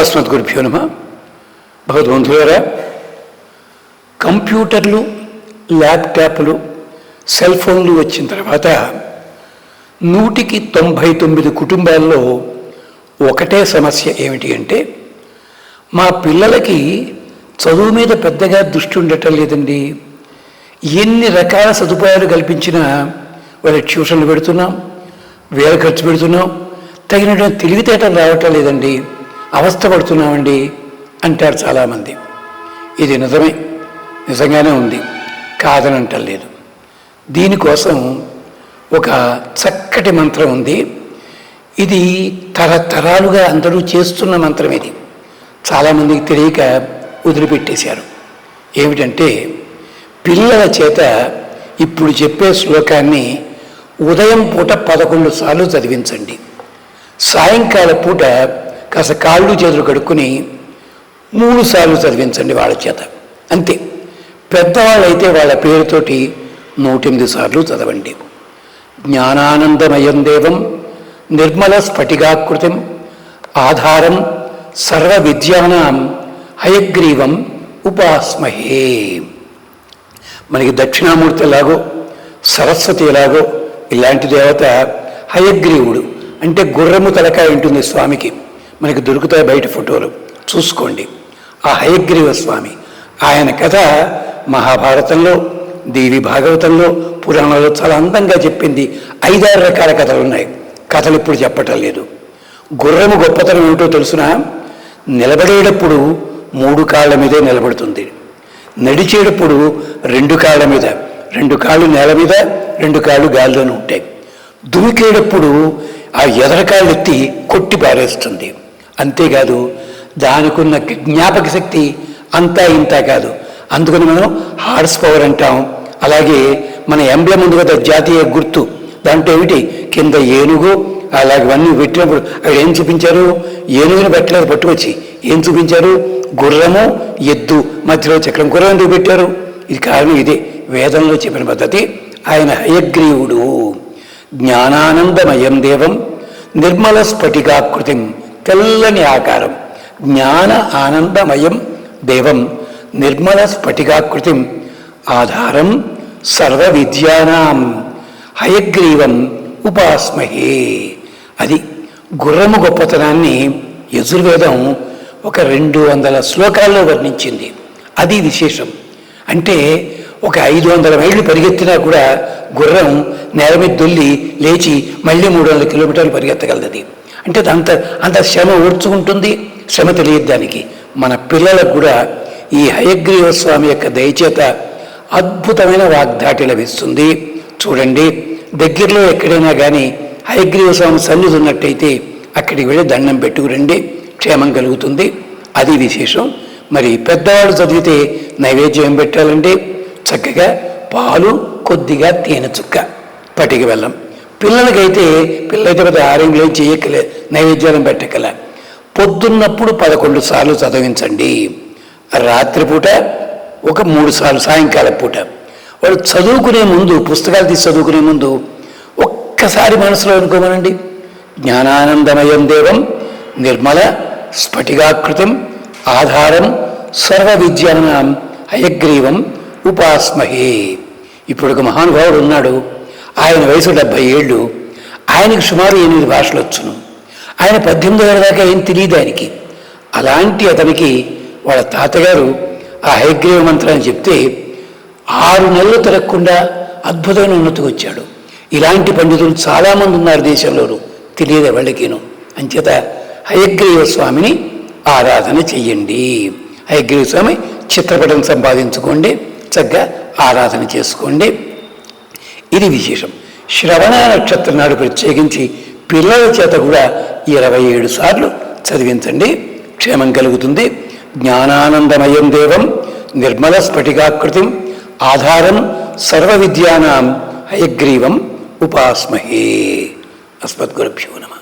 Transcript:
అస్మద్గురుభ్యో నమ. భగవద్బంధువులారా కంప్యూటర్లు ల్యాప్టాప్లు సెల్ ఫోన్లు వచ్చిన తర్వాత నూటికి తొంభై తొమ్మిది కుటుంబాల్లో ఒకటే సమస్య ఏమిటి అంటే మా పిల్లలకి చదువు మీద పెద్దగా దృష్టి ఉండటం లేదండి. ఎన్ని రకాల సదుపాయాలు కల్పించినా వాళ్ళ ట్యూషన్లు పెడుతున్నాం వేల ఖర్చు పెడుతున్నాం తగినటువంటి తెలివితేటలు రావటం లేదండి. అవస్థ పడుతున్నామండి అంటారు చాలామంది. ఇది నిజమే నిజంగానే ఉంది కాదనంటలేదు. దీనికోసం ఒక చక్కటి మంత్రం ఉంది. ఇది తరతరాలుగా అందరూ చేస్తున్న మంత్రం ఇది. చాలామందికి తెలియక వదిలిపెట్టేశారు. ఏమిటంటే పిల్లల చేత ఇప్పుడు చెప్పే శ్లోకాన్ని ఉదయం పూట పదకొండు సార్లు చదివించండి. సాయంకాల పూట కాస్త కాళ్ళు చేతులు కడుక్కుని మూడు సార్లు చదివించండి వాళ్ళ చేత. అంతే. పెద్దవాళ్ళైతే వాళ్ళ పేరుతోటి నూటెనిమిది సార్లు చదవండి. జ్ఞానానందమయం దేవం నిర్మల స్ఫటికాకృతిం ఆధారం సర్వ విద్యానాం హయగ్రీవం ఉపాస్మహే. మనకి దక్షిణామూర్తి ఎలాగో సరస్వతి ఎలాగో ఇలాంటి దేవత హయగ్రీవుడు అంటే గుర్రము తలకాయ ఉంటుంది స్వామికి. మనకి దొరుకుతాయి బయట ఫోటోలు. చూసుకోండి. ఆ హయగ్రీవ స్వామి ఆయన కథ మహాభారతంలో దేవి భాగవతంలో పురాణంలో చాలా అందంగా చెప్పింది. ఐదారు రకాల కథలు ఉన్నాయి. కథలు ఇప్పుడు చెప్పటం లేదు. గుర్రము గొప్పతనం ఏమిటో తెలుసునా? నిలబడేటప్పుడు మూడు కాళ్ళ మీదే నిలబడుతుంది. నడిచేటప్పుడు రెండు కాళ్ళ మీద రెండు కాళ్ళు నేల మీద రెండు కాళ్ళు గాలిలోనే ఉంటాయి. దుమికేటప్పుడు ఆ ఎదరకాళ్ళెత్తి కొట్టి పారేస్తుంది. అంతేకాదు దానికున్న జ్ఞాపక శక్తి అంతా ఇంత కాదు. అందుకని మనం హార్స్ పవర్ అంటాం. అలాగే మన ఎంబ్లెమ్ ఉంది కదా జాతీయ గుర్తు. దాంట్లో ఏమిటి? కింద ఏనుగు అలాగవన్నీ పెట్టినప్పుడు అక్కడ ఏం చూపించారు? ఏనుగుని పెట్టలేదు పట్టుకొచ్చి. ఏం చూపించారు? గుర్రము ఎద్దు మధ్యలో చక్రం గుర్రం ఎందుకు పెట్టారు? ఇది కారణం ఇదే. వేదంలో చెప్పిన పద్ధతి. ఆయన హయగ్రీవుడు. జ్ఞానానందమయం దేవం నిర్మల స్ఫటికాకృతిం తెల్లని ఆకారం జ్ఞాన ఆనందమయం దేవం నిర్మల స్ఫటికాకృతిం ఆధారం సర్వ విద్యానాం హయగ్రీవం ఉపాస్మహే. అది గుర్రము గొప్పతనాన్ని యజుర్వేదం ఒక రెండు వందల శ్లోకాల్లో వర్ణించింది. అది విశేషం. అంటే ఒక ఐదు వందల మైళ్ళు పరిగెత్తినా కూడా గుర్రం నేల మీద దొల్లి లేచి మళ్ళీ మూడు వందల కిలోమీటర్లు పరిగెత్తగలది అంటే అంత అంత శ్రమ ఓడ్చుకుంటుంది శ్రమ తెలియదు దానికి. మన పిల్లలకు కూడా ఈ హయగ్రీవ స్వామి యొక్క దయచేత అద్భుతమైన వాగ్దాటి లభిస్తుంది. చూడండి దగ్గరలో ఎక్కడైనా కానీ హయగ్రీవ స్వామి సన్నిధి ఉన్నట్టయితే అక్కడికి వెళ్ళి దండం పెట్టుకురండి క్షేమం కలుగుతుంది. అది విశేషం. మరి పెద్దవాడు చదివితే నైవేద్యం పెట్టాలంటే చక్కగా పాలు కొద్దిగా తేనె చుక్క పటికి వెళ్ళం. పిల్లలకైతే పిల్లలైతే పెద్ద ఆరోగ్యం ఏం చేయక్కలే నైవేద్యాలను పెట్టకల పొద్దున్నప్పుడు పదకొండు సార్లు చదివించండి. రాత్రిపూట ఒక మూడు సార్లు సాయంకాలం పూట. వాడు చదువుకునే ముందు పుస్తకాలు తీసి చదువుకునే ముందు ఒక్కసారి మనసులో అనుకోమనండి. జ్ఞానానందమయం దేవం నిర్మల స్ఫటికాకృతం ఆధారం సర్వ విద్యానం హయగ్రీవం ఉపాస్మహే. ఇప్పుడు ఒక మహానుభావుడు ఉన్నాడు. ఆయన వయసు డెబ్బై ఏళ్ళు ఆయనకి సుమారు ఎనిమిది భాషలు వచ్చును. ఆయన పద్దెనిమిది ఏళ్ళ దాకా ఏం తెలియదు ఆయనకి. అలాంటి అతనికి వాళ్ళ తాతగారు ఆ హైగ్రీవ మంత్రాన్ని చెప్తే ఆరు నెలలు తిరగకుండా అద్భుతమైన ఉన్నతికి వచ్చాడు. ఇలాంటి పండితులు చాలామంది ఉన్నారు దేశంలోనూ తెలియదు వాళ్ళకిను. అంచేత హయగ్రీవ స్వామిని ఆరాధన చెయ్యండి. హయగ్రీవ స్వామి చిత్రపటం సంపాదించుకోండి చక్కగా ఆరాధన చేసుకోండి. ఇది విశేషం. శ్రవణ నక్షత్రం నాడు ప్రత్యేకించి పిల్లల చేత కూడా ఇరవై ఏడు సార్లు చదివించండి. క్షేమం కలుగుతుంది. జ్ఞానానందమయం దేవం నిర్మల స్ఫటికాకృతిం ఆధారం సర్వ విద్యానాం హయగ్రీవం ఉపాస్మహే. అస్మద్గురుభ్యో నమ.